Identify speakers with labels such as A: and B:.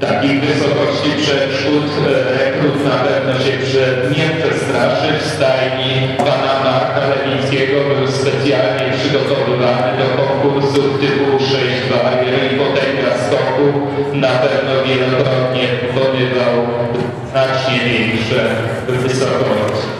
A: takich wysokości przeszkód e, rekrut na pewno się przed nie przestraszy. W stajni banana akademickiego był specjalnie przygotowywany do konkursu typu 6 barier i potęga skoku na pewno wielokrotnie wykonywał znacznie większe wysokości.